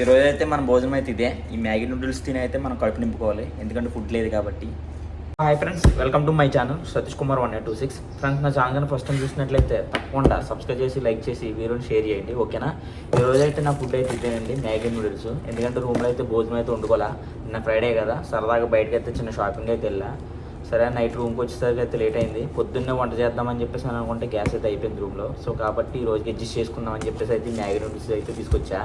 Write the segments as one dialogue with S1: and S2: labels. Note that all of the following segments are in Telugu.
S1: ఈరోజు అయితే మన భోజనం అయితే ఇదే. ఈ మ్యాగీ నూడిల్స్ తిని అయితే మనం కడుపు నింపుకోవాలి. ఎందుకంటే ఫుడ్ లేదు కాబట్టి. Hi friends welcome to my channel Satish Kumar one eight two six. Friends నా ఛానల్ ఫస్ట్ టైం చూసినట్లయితే తప్పకుండా సబ్స్క్రైబ్ చేసి లైక్ చేసి వీడియోని షేర్ చేయండి ఓకేనా? ఈ రోజు అయితే నా ఫుడ్ అయితే ఇదేనండి మ్యాగీ నూడిల్స్. ఎందుకంటే రూమ్లో అయితే భోజనం అయితే వండుకోవాలా? నిన్న ఫ్రైడే కదా సరదాగా బయటకి అయితే చిన్న షాపింగ్ అయితే వెళ్ళా. సరే నైట్ రూమ్కి వచ్చేసరికి అయితే లేట్ అయింది. పొద్దున్నే వంట చేద్దామని చెప్పేసి అని అనుకుంటే గ్యాస్ అయితే అయిపోయింది రూమ్లో. సో కాబట్టి ఈ రోజుకి అడ్జస్ట్ చేసుకుందామని చెప్పేసి అయితే మ్యాగీ నూడిల్స్ అయితే తీసుకొచ్చా.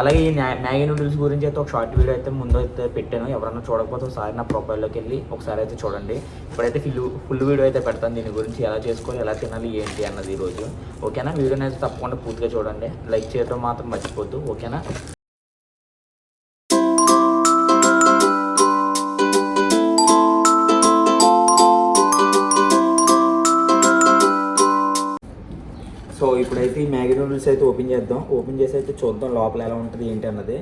S1: అలాగే ఈ మ్యాగీ నూడిల్స్ గురించి అయితే ఒక షార్ట్ వీడియో అయితే ముందు అయితే పెట్టాను. ఎవరన్నా చూడకపోతే ఒకసారి నా ప్రొఫైల్లోకి వెళ్ళి ఒకసారి అయితే చూడండి. ఇప్పుడైతే ఫుల్ ఫుల్ వీడియో అయితే పెడతాను దీని గురించి ఎలా చేసుకోవాలి ఎలా తినాలి ఏంటి అన్నది ఈరోజు. ఓకేనా? వీడియోని అయితే తప్పకుండా పూర్తిగా చూడండి. లైక్ చేయడం మాత్రం మర్చిపోద్దు. ఓకేనా? ఇప్పుడైతే ఈ మ్యాగీ నూడిల్స్ అయితే ఓపెన్ చేద్దాం. ఓపెన్ చేసి అయితే చూద్దాం లోపల ఎలా ఉంటుంది ఏంటి అన్నది.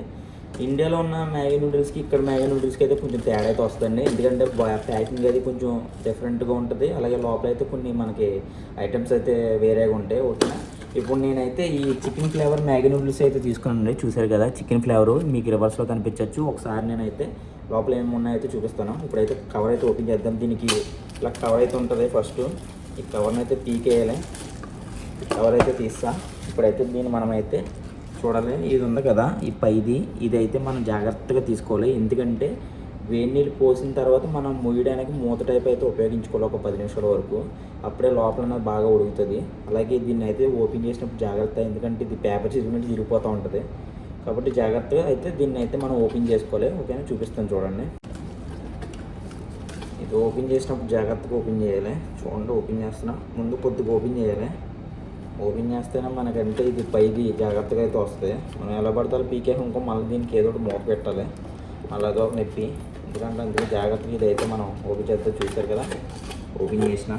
S1: ఇండియాలో ఉన్న మ్యాగీ నూడిల్స్కి ఇక్కడ మ్యాగీ నూడిల్స్కి అయితే కొంచెం తేడా అయితే వస్తుంది ఎందుకంటే ప్యాకింగ్ అది కొంచెం డిఫరెంట్గా ఉంటుంది. అలాగే లోపల అయితే కొన్ని మనకి ఐటమ్స్ అయితే వేరేగా ఉంటాయి. ఓకేనా? ఇప్పుడు నేనైతే ఈ చికెన్ ఫ్లేవర్ మ్యాగీ నూడిల్స్ అయితే తీసుకున్నాను చూసారు కదా చికెన్ ఫ్లేవర్ మీకు రివర్స్లో కనిపించవచ్చు ఒకసారి నేనైతే లోపల ఏమి అయితే చూపిస్తాను. ఇప్పుడైతే కవర్ అయితే ఓపెన్ చేద్దాం. దీనికి ఇలా కవర్ అయితే ఉంటుంది ఫస్ట్ ఈ కవర్ని అయితే పీకేయాలి. ఎవరైతే తీస్తా ఇప్పుడైతే దీన్ని మనమైతే చూడాలి. ఇది ఉంది కదా ఈ పైది. ఇదైతే మనం జాగ్రత్తగా తీసుకోవాలి. ఎందుకంటే వేడి నీళ్ళు పోసిన తర్వాత మనం ముయ్యడానికి మూత టైప్ అయితే ఉపయోగించుకోవాలి ఒక పది నిమిషాల వరకు. అప్పుడే లోపల బాగా ఉడుకుతుంది. అలాగే దీన్ని అయితే ఓపెన్ చేసినప్పుడు జాగ్రత్త ఎందుకంటే ఇది పేపర్ చిరిగినట్టు చిరిగిపోతూ ఉంటుంది. కాబట్టి జాగ్రత్తగా అయితే దీన్ని అయితే మనం ఓపెన్ చేసుకోవాలి. ఓకేనా? చూపిస్తాను చూడండి. ఇది ఓపెన్ చేసినప్పుడు జాగ్రత్తగా ఓపెన్ చేయాలి. చూడండి ఓపెన్ చేస్తున్నా. ముందు కొద్దిగా ఓపెన్ చేయాలి. ఓపెన్ చేస్తేనే మనకంటే ఇది పైది జాగ్రత్తగా అయితే వస్తుంది. మనం ఎలా పడతాలో పీకే ఇంకో మళ్ళీ దీనికి ఏదో ఒకటి మూత పెట్టాలి. మళ్ళీ అదో ఒక నొప్పి. ఎందుకంటే అందుకే జాగ్రత్తగా ఇది అయితే మనం ఓపెన్ చేస్తే చూసారు కదా? ఓపెన్ చేసిన.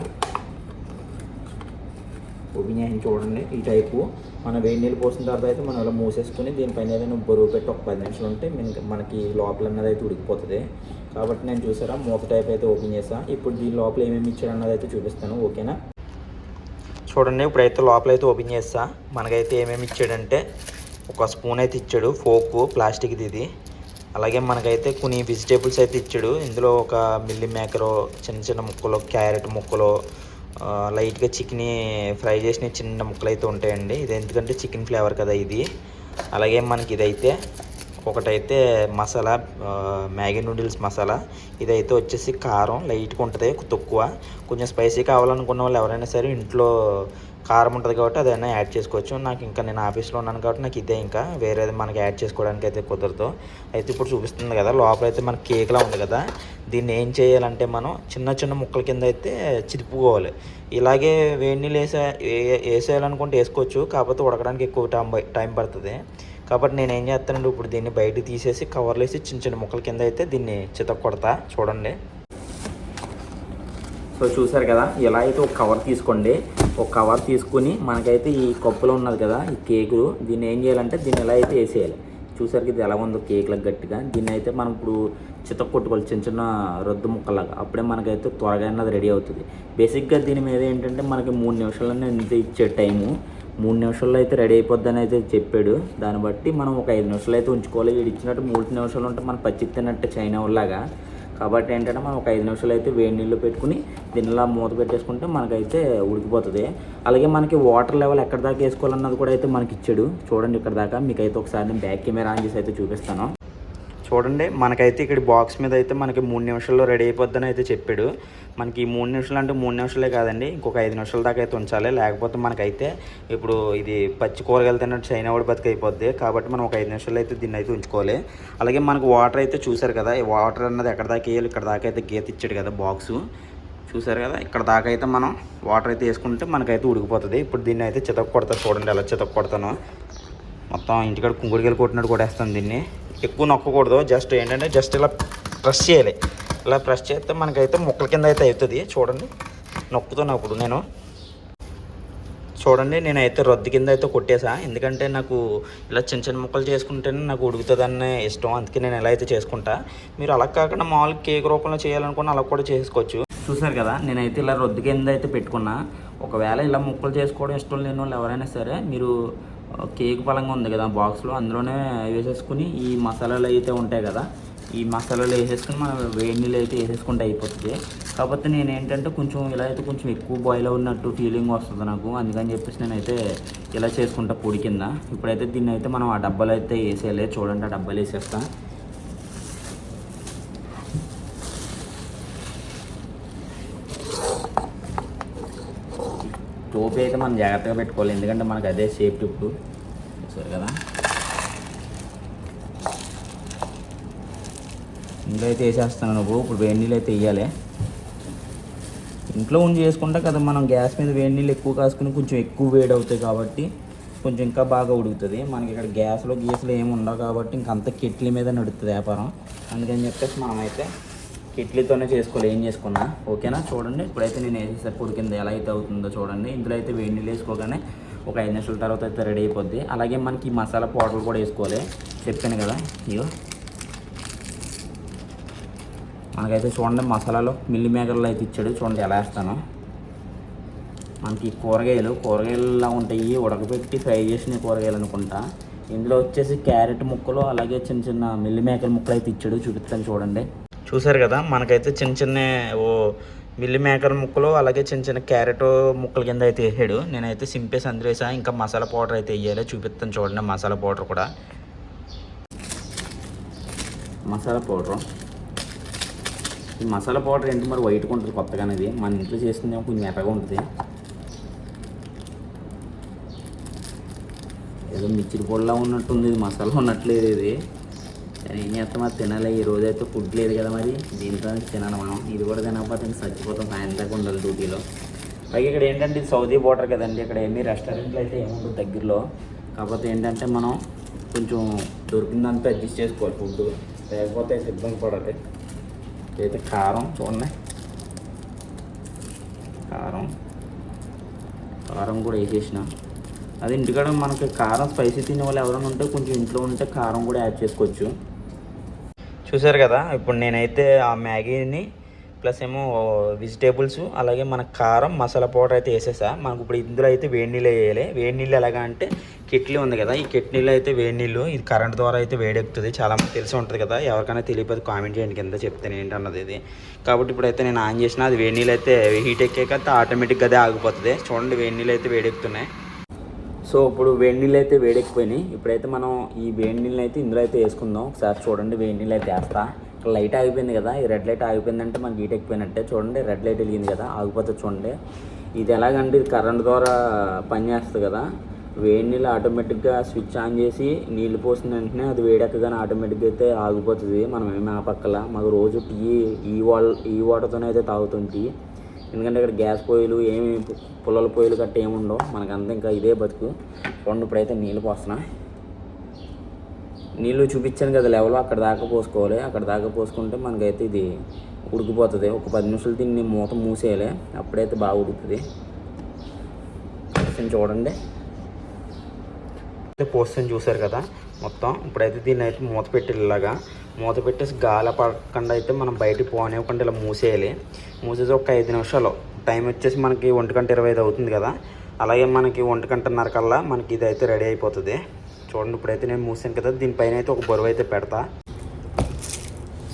S1: ఓపెన్ చేసి చూడండి ఈ టైపు. మనం వేడి నీళ్ళు పోసిన తర్వాత అయితే మనం ఇలా మూసేసుకుని దీనిపైన ఏదైనా బరువు పెట్టి ఒక పది నిమిషాలు ఉంటే మనకి- లోపల అన్నది అయితే ఉడికిపోతుంది. కాబట్టి నేను చూసారా? మూత టైప్ అయితే ఓపెన్ చేసా. ఇప్పుడు దీని లోపల ఏమేమి ఇచ్చాడు అన్నది అయితే చూపిస్తాను. ఓకేనా? చూడండి ఇప్పుడైతే లోపల అయితే ఓపెన్ చేస్తా. మనకైతే ఏమేమి ఇచ్చాడంటే ఒక స్పూన్ అయితే ఇచ్చాడు ఫోకు ప్లాస్టిక్ది ఇది. అలాగే మనకైతే కొన్ని వెజిటేబుల్స్ అయితే ఇచ్చాడు. ఇందులో ఒక మిల్లీ మేకరు చిన్న చిన్న ముక్కలు క్యారెట్ ముక్కలు లైట్గా చికెన్ ఫ్రై చేసిన చిన్న ముక్కలు అయితే ఉంటాయండి. ఇది ఎందుకంటే చికెన్ ఫ్లేవర్ కదా ఇది. అలాగే మనకి ఇదైతే ఒకటైతే మసాలా మ్యాగీ నూడిల్స్ మసాలా. ఇదైతే వచ్చేసి కారం లైట్గా ఉంటుంది తక్కువ. కొంచెం స్పైసీ కావాలనుకున్న వాళ్ళు ఎవరైనా సరే ఇంట్లో కారం ఉంటుంది కాబట్టి అదైనా యాడ్ చేసుకోవచ్చు. నాకు ఇంకా నేను ఆఫీస్లో ఉన్నాను కాబట్టి నాకు ఇదే ఇంకా. వేరేది మనకి యాడ్ చేసుకోవడానికి అయితే కుదరదు. అయితే ఇప్పుడు చూపిస్తుంది కదా లోపల అయితే మనకి కేక్లా ఉంది కదా. దీన్ని ఏం చేయాలంటే మనం చిన్న చిన్న ముక్కల కింద అయితే చిరుపుకోవాలి. ఇలాగే వేడి నీళ్ళు వేసే వేసేయాలనుకుంటే వేసుకోవచ్చు. కాకపోతే ఉడకడానికి ఎక్కువ టైం టైం పడుతుంది. కాబట్టి నేను ఏం చేస్తానండి ఇప్పుడు దీన్ని బయట తీసేసి కవర్లు వేసి చిన్న చిన్న ముక్కల కింద అయితే దీన్ని చితక కొడతా. చూడండి. సో చూసారు కదా ఇలా అయితే ఒక కవర్ తీసుకోండి. ఒక కవర్ తీసుకుని మనకైతే ఈ కప్పులో ఉన్నది కదా ఈ కేకు దీన్ని ఏం చేయాలంటే దీన్ని ఎలా అయితే వేసేయాలి. చూసారు ఇది ఎలా ఉందో కేక్లకు గట్టిగా. దీన్ని అయితే మనం ఇప్పుడు చితక కొట్టుకోవాలి చిన్న చిన్న రొద్దు ముక్కలాగా అప్పుడే మనకైతే త్వరగా అన్నది రెడీ అవుతుంది. బేసిక్గా దీని మీద ఏంటంటే మనకి మూడు నిమిషాలనే ఇంత ఇచ్చే టైము. మూడు నిమిషాల్లో అయితే రెడీ అయిపోద్దని అయితే చెప్పాడు. దాన్ని బట్టి మనం ఒక ఐదు నిమిషాలు అయితే ఉంచుకోవాలి. వీడు ఇచ్చినట్టు మూడు నిమిషాలు ఉంటే మనం పచ్చి తిన్నట్టు చైనా వాళ్ళలాగా. కాబట్టి ఏంటంటే మనం ఒక ఐదు నిమిషాలు అయితే వేడి నీళ్ళు పెట్టుకుని దీనిలా మూత పెట్టేసుకుంటే మనకైతే ఉడికిపోతుంది. అలాగే మనకి వాటర్ లెవెల్ ఎక్కడ దాకా వేసుకోవాలన్నది కూడా అయితే మనకి ఇచ్చాడు చూడండి ఇక్కడ దాకా. మీకైతే ఒకసారి నేను బ్యాక్ కెమెరా ఆన్ చేసి అయితే చూపిస్తాను. చూడండి. మనకైతే ఇక్కడ బాక్స్ మీద అయితే మనకి మూడు నిమిషాల్లో రెడీ అయిపోద్దని అయితే చెప్పాడు. మనకి ఈ మూడు నిమిషాలు అంటే మూడు నిమిషాలే కాదండి. ఇంకొక ఐదు నిమిషాల దాకా అయితే ఉంచాలి. లేకపోతే మనకైతే ఇప్పుడు ఇది పచ్చి కూరగాయలు తిన్నట్టు చైనా కూడా బతికి అయిపోద్ది కాబట్టి మనం ఒక ఐదు నిమిషాలు అయితే దీన్ని అయితే ఉంచుకోవాలి. అలాగే మనకు వాటర్ అయితే చూసారు కదా ఈ వాటర్ అన్నది ఎక్కడ దాకా వేయాలి? ఇక్కడ దాకా అయితే గీత ఇచ్చాడు కదా బాక్సు చూసారు కదా ఇక్కడ దాకా అయితే మనం వాటర్ అయితే వేసుకుంటే మనకైతే ఉడికిపోతుంది. ఇప్పుడు దీన్ని అయితే చితక కొడతా చూడండి ఎలా చితక కొడతాను మొత్తం ఇంటికాడ కుంకుడికాయలు కొట్టినట్టు కొట్టేస్తాను దీన్ని. ఎక్కువ నొక్కకూడదు. జస్ట్ ఏంటంటే జస్ట్ ఇలా ప్రెస్ చేయాలి. ఇలా ప్రెస్ చేస్తే మనకైతే ముక్కల కింద అయితే అవుతుంది. చూడండి. నొక్కుతున్నప్పుడు నేను. చూడండి నేనైతే రొద్దు కింద అయితే కొట్టేసా. ఎందుకంటే నాకు ఇలా చిన్న చిన్న ముక్కలు చేసుకుంటేనే నాకు ఉడుకుతుందనే ఇష్టం. అందుకే నేను ఎలా అయితే చేసుకుంటా. మీరు అలా కాకుండా మామూలుగా కేక్ రూపంలో చేయాలనుకున్న అలా కూడా చేసుకోవచ్చు. చూసారు కదా నేనైతే ఇలా రొద్దు కింద అయితే పెట్టుకున్నా. ఒకవేళ ఇలా ముక్కలు చేసుకోవడం ఇష్టం లేని వాళ్ళు ఎవరైనా సరే మీరు కేక్ పలంగా ఉంది కదా బాక్స్లో అందులోనే వేసేసుకుని ఈ మసాలాలు అయితే ఉంటాయి కదా ఈ మసాలాలు వేసేసుకుని మనం వేడి నీళ్ళు అయితే వేసేసుకుంటే అయిపోతుంది. కాకపోతే నేను ఏంటంటే కొంచెం ఇలా అయితే కొంచెం ఎక్కువ బాయిల్ ఉన్నట్టు ఫీలింగ్ వస్తుంది నాకు. అందుకని చెప్పేసి నేనైతే ఇలా చేసుకుంటా పొడి కింద. ఇప్పుడైతే దీన్ని అయితే మనం ఆ డబ్బాలు అయితే వేసేయాలి. చూడండి ఆ డబ్బాలు వేసేస్తాను టోపీ అయితే మనం జాగ్రత్తగా పెట్టుకోవాలి. ఎందుకంటే మనకు అదే సేఫ్టీ ఇప్పుడు. సరే కదా? ఇంట్లో అయితే వేసేస్తాను నువ్వు. ఇప్పుడు వేడి నీళ్ళు అయితే వేయాలి. ఇంట్లో ఉండి చేసుకుంటా కదా మనం గ్యాస్ మీద వేడి నీళ్ళు ఎక్కువ కాసుకుని కొంచెం ఎక్కువ వేడి అవుతాయి కాబట్టి కొంచెం ఇంకా బాగా ఉడుకుతుంది. మనకి ఇక్కడ గ్యాస్లో గీసులు ఏమి ఉండవు కాబట్టి ఇంకంత కిట్లీ మీద నడుస్తుంది వ్యాపారం. అందుకని చెప్పేసి మనమైతే కిట్లీతోనే చేసుకోవాలి. ఏం చేసుకున్నా? ఓకేనా? చూడండి. ఇప్పుడైతే నేను వేసేసరికి కింద ఎలా అయితే అవుతుందో చూడండి. ఇందులో అయితే వేడి నీళ్ళు వేసుకోగానే ఒక ఐదు నిమిషాల తర్వాత అయితే రెడీ అయిపోద్ది. అలాగే మనకి మసాలా పౌడర్ కూడా వేసుకోవాలి. చెప్పాను కదా ఇయో మనకైతే చూడండి మసాలాలో మిల్లి మేకర్లు అయితే ఇచ్చాడు. చూడండి ఎలా వేస్తాను. మనకి కూరగాయలు కూరగాయలులా ఉంటాయి. ఉడకబెట్టి ఫ్రై చేసిన కూరగాయలు అనుకుంటా. ఇందులో వచ్చేసి క్యారెట్ ముక్కలు అలాగే చిన్న చిన్న మిల్లి మేకల ముక్కలు అయితే ఇచ్చాడు. చూపిస్తాను చూడండి. చూసారు కదా మనకైతే చిన్న చిన్న ఓ మిల్లి మేకర్ ముక్కలు అలాగే చిన్న చిన్న క్యారెట్ ముక్కల కింద అయితే వేసాడు. నేనైతే సింపేసి అందులో వేసా. ఇంకా మసాలా పౌడర్ అయితే వేయాలి. చూపిస్తాను చూడండి మసాలా పౌడర్ కూడా. మసాలా పౌడర్. ఈ మసాలా పౌడర్ ఏంటి మరి? వైట్గా ఉంటుంది కొత్తగానే అనేది. మన ఇంట్లో చేస్తుంది కొంచెం ఎర్రగా ఉంటుంది. ఏదో మిర్చిరి పొడిలా ఉన్నట్టుంది. ఇది మసాలా ఉన్నట్లేదు ఇది. నేను ఏం చేస్తాం అది తినాలి ఈ రోజు అయితే ఫుడ్ లేదు కదా మరి. దీంతో తినాలి మనం ఇది కూడా తినకపోతే చచ్చిపోతాం సాయంత్రం దాకా ఉండాలి డ్యూటీలో. పైగా ఇక్కడ ఏంటంటే సౌదీ బోర్డర్ కదండి ఇక్కడ ఏమి రెస్టారెంట్లు అయితే ఏముండదు దగ్గరలో. కాకపోతే ఏంటంటే మనం కొంచెం దొరికిందంతా అడ్జస్ట్ చేసుకోవాలి ఫుడ్ లేకపోతే అయితే ఇబ్బంది పడాలి. అయితే కారం చూడండి. కారం. కారం కూడా వేసేసిన. అది ఇంటికాడ మనకి కారం స్పైసీ తినే వాళ్ళు ఎవరైనా ఉంటే కొంచెం ఇంట్లో ఉంటే కారం కూడా యాడ్ చేసుకోవచ్చు. చూసారు కదా ఇప్పుడు నేనైతే ఆ మ్యాగీని ప్లస్ ఏమో వెజిటేబుల్స్ అలాగే మన కారం మసాలా పౌడర్ అయితే వేసేసా. మనకు ఇప్పుడు ఇందులో అయితే వేడి నీళ్ళు వేయాలి. వేడి నీళ్ళు ఎలాగా అంటే కిట్లీ ఉంది కదా ఈ కిట్లీలో అయితే వేడి నీళ్ళు ఇది కరెంట్ ద్వారా అయితే వేడెక్కుతుంది చాలా మంది తెలిసి ఉంటుంది కదా ఎవరికైనా తెలియపోతే కామెంట్ చేయండి కింద చెప్తాను ఏంటన్నది ఇది. కాబట్టి ఇప్పుడైతే నేను ఆన్ చేసిన అది వేడి నీళ్ళు అయితే హీట్ ఎక్కాక ఆటోమేటిక్గా అదే ఆగిపోతుంది. చూడండి వేడి నీళ్ళు అయితే వేడెక్కుతున్నాయి సో ఇప్పుడు వేడి నీళ్ళు అయితే వేడెక్కిపోయినాయి. ఇప్పుడైతే మనం ఈ వేడి నీళ్ళు అయితే ఇందులో అయితే వేసుకుందాం. ఒకసారి చూడండి వేడి నీళ్ళు అయితే వేస్తా. ఇక్కడ లైట్ ఆగిపోయింది కదా ఈ రెడ్ లైట్ ఆగిపోయిందంటే మనకి హీట్ ఎక్కిపోయినట్టే. చూడండి రెడ్ లైట్ వెలిగింది కదా ఆగిపోతే చూడండి. ఇది ఎలాగంటే ఇది కరెంట్ ద్వారా పనిచేస్తుంది కదా. వేడి నీళ్ళు ఆటోమేటిక్గా స్విచ్ ఆన్ చేసి నీళ్ళు పోసిన వెంటనే అది వేడెక్కగానే ఆటోమేటిక్గా అయితే ఆగిపోతుంది. మనం ఏమి పక్కల మాకు రోజు టీ ఈ వాల్ ఈ వాటర్తోనే అయితే తాగుతుంది టీ. ఎందుకంటే ఇక్కడ గ్యాస్ పొయ్యిలు ఏమి పుల్లల పొయ్యిలు గట్ట ఏమి ఉండవు. మనకంతా ఇంకా ఇదే బతుకు. చూడండి ఇప్పుడైతే నీళ్ళు పోస్తున్నా. నీళ్ళు చూపించాను కదా లెవెల్. అక్కడ దాకా పోసుకోవాలి. అక్కడ దాకా పోసుకుంటే మనకైతే ఇది ఉడికిపోతుంది. ఒక పది నిమిషాలు దీన్ని మూత మూసేయాలి. అప్పుడైతే బాగా ఉడుకుతుంది. కొంచెం చూడండి. పోస్తాను చూసారు కదా. మొత్తం. ఇప్పుడైతే దీన్ని అయితే మూత పెట్టి ఇలాగా. మూత పెట్టేసి గాలి పడకుండా అయితే మనం బయటికి పోనివ్వకుండా ఇలా మూసేయాలి. మూసేసి ఒక ఐదు నిమిషాలు. టైం వచ్చేసి మనకి ఒంటి గంట ఇరవై ఐదు అవుతుంది కదా. అలాగే మనకి ఒంటి గంటన్నర కల్లా మనకి ఇది అయితే రెడీ అయిపోతుంది. చూడండి ఇప్పుడైతే నేను మూసాను కదా. దీనిపైన అయితే ఒక బరువు అయితే పెడతా.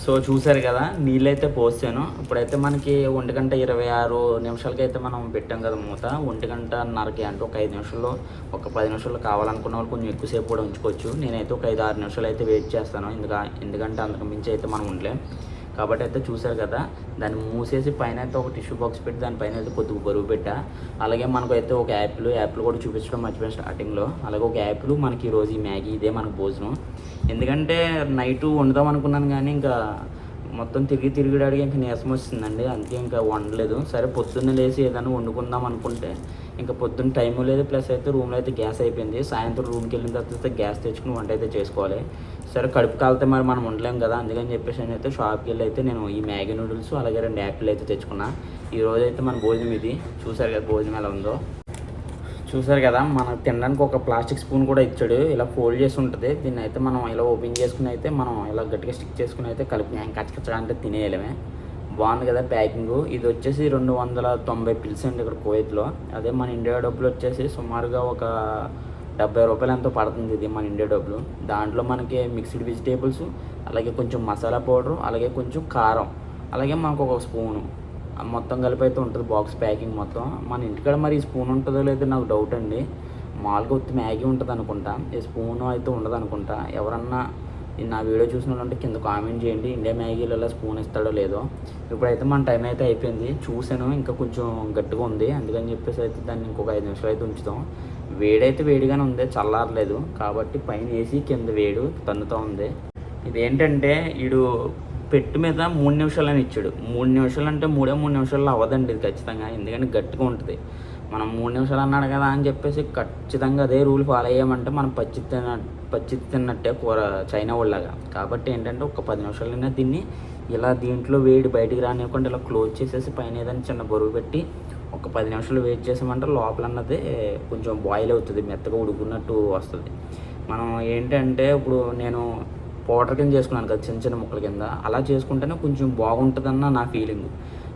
S1: సో చూసారు కదా నీళ్ళైతే పోసాను. ఇప్పుడైతే మనకి ఒంటి గంట ఇరవై ఆరు నిమిషాలకి అయితే మనం పెట్టాం కదా మూత. ఒంటి గంటన్నరకి అంటే ఒక ఐదు నిమిషాల్లో ఒక పది నిమిషాలు కావాలనుకున్న వాళ్ళు కొంచెం ఎక్కువసేపు కూడా ఉంచుకోవచ్చు. నేనైతే ఒక ఐదు ఆరు నిమిషాలు అయితే వెయిట్ చేస్తాను. ఎందుకంటే ఎందుకంటే అంతకు మించి అయితే మనం ఉండలేం. కాబట్టి అయితే చూసారు కదా దాన్ని మూసేసి పైన అయితే ఒక టిష్యూ బాక్స్ పెట్టి దానిపైన అయితే కొద్దిగా బరువు పెట్టా. అలాగే మనకు అయితే ఒక యాపిల్ యాపిల్ కూడా చూపించడం మర్చిపోయాను స్టార్టింగ్లో అలాగే ఒక యాపిల్ మనకి ఈరోజు ఈ మ్యాగీ ఇదే మనకు భోజనం. ఎందుకంటే నైట్ వండుదాం అనుకున్నాను కానీ ఇంకా మొత్తం తిరిగి తిరిగిడాడికి ఇంకా నీరసం వస్తుందండి. అందుకే ఇంకా వండలేదు. సరే పొద్దున్న లేచి ఏదైనా వండుకుందాం అనుకుంటే ఇంకా పొద్దున్న టైం లేదు. ప్లస్ అయితే రూమ్లో అయితే గ్యాస్ అయిపోయింది. సాయంత్రం రూమ్కి వెళ్ళిన తర్వాత గ్యాస్ తెచ్చుకుని వంట అయితే చేసుకోవాలి. సరే కడుపు కాలితే మరి మనం ఉండలేం కదా అందుకని చెప్పేసి నేను అయితే షాప్కి వెళ్ళి అయితే నేను ఈ మ్యాగీ నూడిల్స్ అలాగే రెండు యాపిల్ అయితే తెచ్చుకున్నా. ఈ రోజు అయితే మన భోజనం ఇది. చూసారు కదా భోజనం ఎలా ఉందో? చూసారు కదా మనం తినడానికి ఒక ప్లాస్టిక్ స్పూన్ కూడా ఇచ్చాడు. ఇలా ఫోల్డ్ చేసి ఉంటుంది. దీన్ని అయితే మనం ఇలా ఓపెన్ చేసుకుని అయితే మనం ఇలా గట్టిగా స్టిక్ చేసుకుని అయితే కలిపి కచ్చకచ్చగా అంటే తినేయలేమే. బాగుంది కదా ప్యాకింగ్. ఇది వచ్చేసి రెండు వందల తొంభై పిల్స్ అండి ఇక్కడ కోయత్లో అదే మన ఇండియా డబ్బులు వచ్చేసి సుమారుగా ఒక డెబ్బై రూపాయలు ఎంతో పడుతుంది ఇది మన ఇండియా డబ్బులు. దాంట్లో మనకి మిక్స్డ్ వెజిటేబుల్స్ అలాగే కొంచెం మసాలా పౌడరు అలాగే కొంచెం కారం అలాగే మనకు ఒక స్పూను. మొత్తం కలిపి అయితే ఉంటుంది బాక్స్ ప్యాకింగ్ మొత్తం. మన ఇంటికాడ మరి స్పూన్ ఉంటుందో లేదో నాకు డౌట్ అండి. మామూలుగా ఉత్తి మ్యాగీ ఉంటుంది అనుకుంటా. ఈ స్పూన్ అయితే ఉండదు అనుకుంటా. ఎవరన్నా నా వీడియో చూసిన వాళ్ళు కింద కామెంట్ చేయండి. ఇండియా మ్యాగీలలో స్పూన్ ఇస్తాడో లేదో. ఇప్పుడైతే మన టైం అయితే అయిపోయింది. చూసాను ఇంకా కొంచెం గట్టిగా ఉంది. అందుకని చెప్పేసి అయితే దాన్ని ఇంకొక ఐదు నిమిషాలు అయితే ఉంచుతాం. వేడైతే వేడిగానే ఉంది చల్లారలేదు. కాబట్టి పైన వేసి కింద వేడు తన్నుతూ ఉంది. ఇదేంటంటే వీడు పెట్టు మీద మూడు నిమిషాలు అని ఇచ్చాడు. మూడు నిమిషాలు అంటే మూడే మూడు నిమిషాల్లో అవ్వదండి ఇది ఖచ్చితంగా. ఎందుకంటే గట్టిగా ఉంటుంది. మనం మూడు నిమిషాలు అన్నాడు కదా అని చెప్పేసి ఖచ్చితంగా అదే రూల్ ఫాలో అయ్యామంటే మనం పచ్చి తిన్న పచ్చి తిన్నట్టే కూర చైనా వాళ్ళగా కాబట్టి ఏంటంటే ఒక పది నిమిషాలైనా దీన్ని ఇలా దీంట్లో వేడి బయటికి రానివ్వకుండా ఇలా క్లోజ్ చేసేసి పైన ఏదైనా చిన్న బరువు పెట్టి ఒక పది నిమిషాలు వెయిట్ చేసామంటే లోపల అన్నది కొంచెం బాయిల్ అవుతుంది మెత్తగా ఉడుకున్నట్టు వస్తుంది. మనం ఏంటంటే ఇప్పుడు నేను పౌడర్ కింద చేసుకున్నాను కదా చిన్న చిన్న ముక్కల కింద. అలా చేసుకుంటేనే కొంచెం బాగుంటుందన్న నా ఫీలింగ్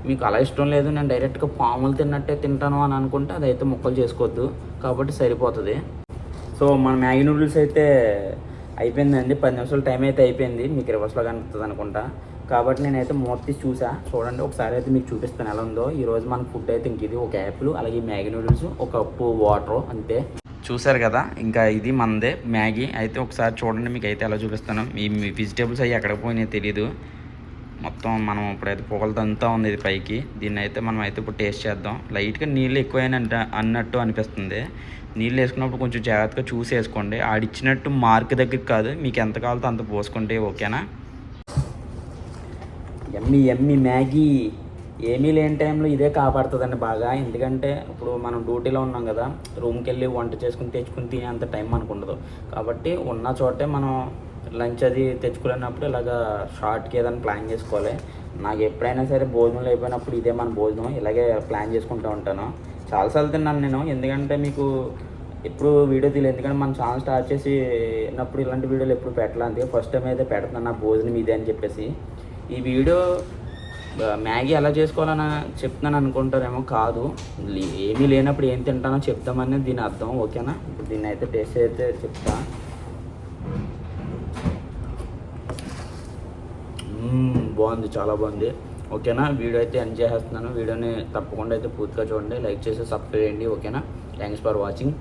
S1: మీకు అలా ఇష్టం లేదు నేను డైరెక్ట్గా పాములు తిన్నట్టే తింటాను అని అనుకుంటే అదైతే ముక్కలు చేసుకోవద్దు. కాబట్టి సరిపోతుంది. సో మన మ్యాగీ నూడిల్స్ అయితే అయిపోయిందండి. పది నిమిషాలు టైం అయితే అయిపోయింది. మీకు రివర్స్లో కనిపిస్తుంది అనుకుంటా. కాబట్టి నేనైతే మూత తీసి చూసా. చూడండి ఒకసారి అయితే మీకు చూపిస్తాను ఎలా ఉందో. ఈరోజు మన ఫుడ్ అయితే ఇంక ఇది ఒక యాపిల్ అలాగే మ్యాగీ నూడిల్స్ ఒక కప్పు వాటర్ అంతే. చూసారు కదా ఇంకా ఇది మనదే మ్యాగీ అయితే ఒకసారి చూడండి మీకు అయితే ఎలా చూపిస్తాను. మీ వెజిటేబుల్స్ అవి ఎక్కడ పోయినాయి తెలియదు మొత్తం మనం ఇప్పుడైతే పొగలు తంతా ఉంది ఇది పైకి. దీన్ని అయితే మనం అయితే ఇప్పుడు టేస్ట్ చేద్దాం. లైట్గా నీళ్ళు ఎక్కువైన అన్నట్టు అనిపిస్తుంది. నీళ్ళు వేసుకున్నప్పుడు కొంచెం జాగ్రత్తగా చూసి వేసుకోండి ఆడిచ్చినట్టు మార్క్ దగ్గరికి కాదు. మీకు ఎంత కావాలో అంత పోసుకోండి ఓకేనా? ఎమ్మి ఎమ్మి మ్యాగీ ఏమీ లేని టైంలో ఇదే కాపాడుతుందండి బాగా. ఎందుకంటే ఇప్పుడు మనం డ్యూటీలో ఉన్నాం కదా రూమ్కి వెళ్ళి వంట చేసుకుని తెచ్చుకుని తినే అంత టైం మనకు ఉండదు. కాబట్టి ఉన్న చోటే మనం లంచ్ అది తెచ్చుకునేటప్పుడు ఇలాగ షార్ట్కి ఏదైనా ప్లాన్ చేసుకోవాలి. నాకు ఎప్పుడైనా సరే భోజనంలో అయిపోయినప్పుడు ఇదే మన భోజనం ఇలాగే ప్లాన్ చేసుకుంటూ ఉంటాను. చాలాసార్లు తిన్నాను నేను ఎందుకంటే మీకు ఎప్పుడు వీడియో తీయలేదు. ఎందుకంటే మన ఛానల్ స్టార్ట్ చేసినప్పుడు ఇలాంటి వీడియోలు ఎప్పుడు పెట్టలేదు. అందుకే ఫస్ట్ టైం అయితే పెడుతున్నాను నా భోజనం ఇదే అని చెప్పేసి. ఈ వీడియో మ్యాగీ ఎలా చేసుకోవాలని చెప్తున్నాను అనుకుంటారేమో కాదు. ఏమీ లేనప్పుడు ఏం తింటానో చెప్తామని దీని అర్థం ఓకేనా? ఇప్పుడు దీన్ని అయితే టేస్ట్ అయితే చెప్తా. బాగుంది చాలా బాగుంది. ఓకేనా? వీడియో అయితే ఎంజాయ్ చేస్తున్నాను వీడియోని తప్పకుండా అయితే పూర్తిగా చూడండి. లైక్ చేసి సబ్స్క్రైబ్ చేయండి ఓకేనా? Thanks for watching.